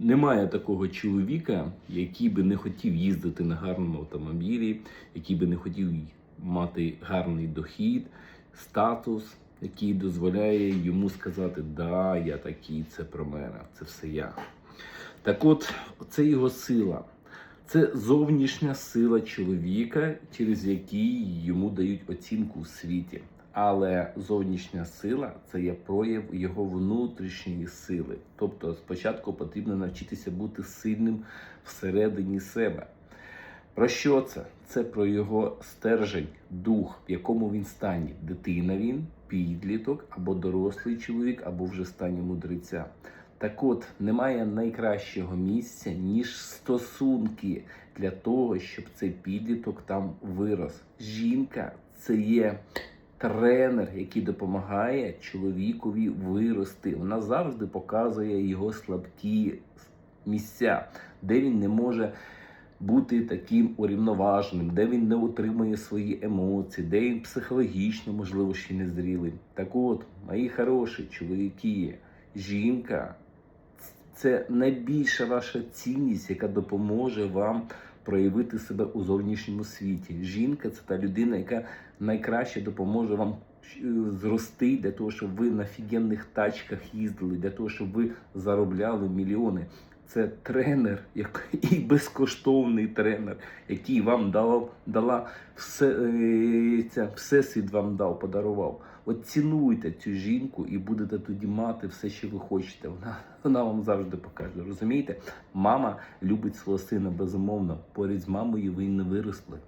Немає такого чоловіка, який би не хотів їздити на гарному автомобілі, який би не хотів мати гарний дохід, статус, який дозволяє йому сказати, да, я такий, це про мене, це все я. Так от, це його сила. Це зовнішня сила чоловіка, через який йому дають оцінку в світі. Але зовнішня сила це є прояв його внутрішньої сили. Тобто, спочатку потрібно навчитися бути сильним всередині себе. Про що це? Це про його стержень, дух, в якому він стані. Дитина він, підліток або дорослий чоловік, або вже стані мудреця. Так от, немає найкращого місця, ніж стосунки для того, щоб цей підліток там вирос. Жінка це є тренер, який допомагає чоловікові вирости. Вона завжди показує його слабкі місця, де він не може бути таким урівноваженим, де він не утримує свої емоції, де він психологічно, можливо, ще не зрілий. Так от, мої хороші чоловіки, жінка це найбільша ваша цінність, яка допоможе вам проявити себе у зовнішньому світі. Жінка це та людина, яка найкраще допоможе вам е, зрости для того, щоб ви на фігенних тачках їздили, для того, щоб ви заробляли мільйони. Це тренер, який безкоштовний тренер, який вам дав, дала все, це, всесвіт вам дав, подарував. От цінуйте цю жінку і будете тоді мати все, що ви хочете. Вона, вона вам завжди покаже. Розумієте? Мама любить свого сина безумовно. Поряд з мамою ви не виросли.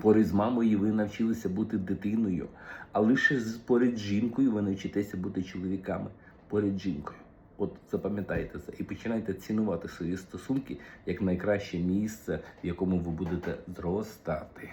Поряд з мамою ви навчилися бути дитиною, а лише з- поряд з жінкою ви навчитеся бути чоловіками. Поряд з жінкою. От запам'ятайте це і починайте цінувати свої стосунки як найкраще місце, в якому ви будете зростати.